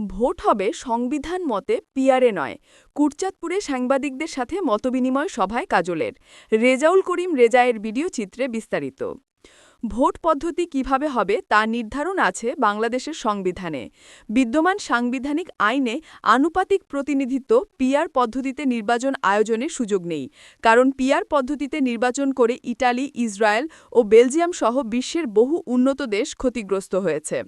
Vote হবে সংবিধান মতে পিয়ারে নয়, কুরচাঁদপুরে সাংবাদিকদের সাথে মতবিনিময় সভায় কাজলের। রেজাউল করিম রেজায়ের ভিডিও চিত্রে বিস্তারিত। ভোট পদ্ধতি কীভাবে হবে তা নির্ধারণ আছে বাংলাদেশের সংবিধানে। বিদ্যমান সাংবিধানিক আইনে আনুপাতিক প্রতিনিধিত্ব পিয়ার পদ্ধতিতে নির্বাচন আয়োজনের সুযোগ নেই, কারণ পিয়ার পদ্ধতিতে নির্বাচন করে ইটালি, ইসরায়েল ও বেলজিয়াম সহ বিশ্বের বহু উন্নত দেশ ক্ষতিগ্রস্ত হয়েছে।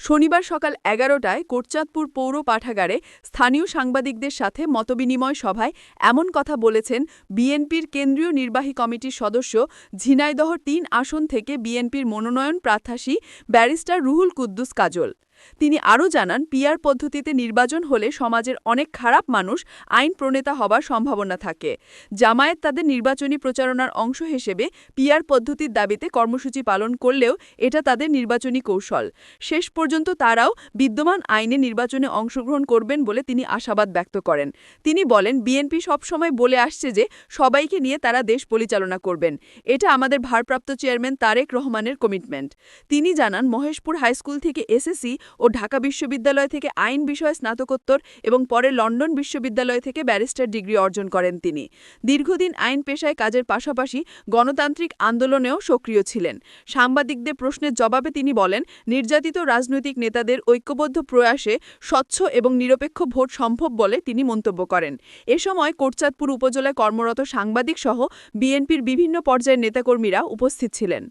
শনিবার সকাল এগারোটায় কোটচাঁদপুর পৌর পাঠাগারে স্থানীয় সাংবাদিকদের সাথে মতবিনিময় সভায় এমন কথা বলেছেন বিএনপির কেন্দ্রীয় নির্বাহী কমিটির সদস্য ঝিনাইদহ তিন আসন থেকে বিএনপির মনোনয়ন প্রার্থাসী ব্যারিস্টার রুহুল কুদ্দুস কাজল। তিনি আরও জানান পিয়ার পদ্ধতিতে নির্বাচন হলে সমাজের অনেক খারাপ মানুষ আইন প্রণেতা হবার সম্ভাবনা থাকে। জামায়াত তাদের নির্বাচনী প্রচারণার অংশ হিসেবে পিয়ার পদ্ধতির দাবিতে কর্মসূচি পালন করলেও এটা তাদের নির্বাচনী কৌশল। শেষ পর্যন্ত তারাও বিদ্যমান আইনে নির্বাচনে অংশগ্রহণ করবেন বলে তিনি আশাবাদ ব্যক্ত করেন। তিনি বলেন, বিএনপি সবসময় বলে আসছে যে সবাইকে নিয়ে তারা দেশ পরিচালনা করবেন। এটা আমাদের ভারপ্রাপ্ত চেয়ারম্যান তারেক রহমানের কমিটমেন্ট। তিনি জানান, মহেশপুর হাইস্কুল থেকে এসএসসি ও ঢাকা বিশ্ববিদ্যালয় থেকে আইন বিষয়ে স্নাতকোত্তর এবং পরে লন্ডন বিশ্ববিদ্যালয় থেকে ব্যারিস্টার ডিগ্রি অর্জন করেন তিনি। দীর্ঘদিন আইন পেশায় কাজের পাশাপাশি গণতান্ত্রিক আন্দোলনেও সক্রিয় ছিলেন। সাংবাদিকদের প্রশ্নের জবাবে তিনি বলেন, নির্যাতিত রাজনৈতিক নেতাদের ঐক্যবদ্ধ প্রয়াসে স্বচ্ছ এবং নিরপেক্ষ ভোট সম্ভব বলে তিনি মন্তব্য করেন। এ সময় কোটচাঁদপুর উপজেলায় কর্মরত সাংবাদিক সহ বিএনপির বিভিন্ন পর্যায়ের নেতাকর্মীরা উপস্থিত ছিলেন।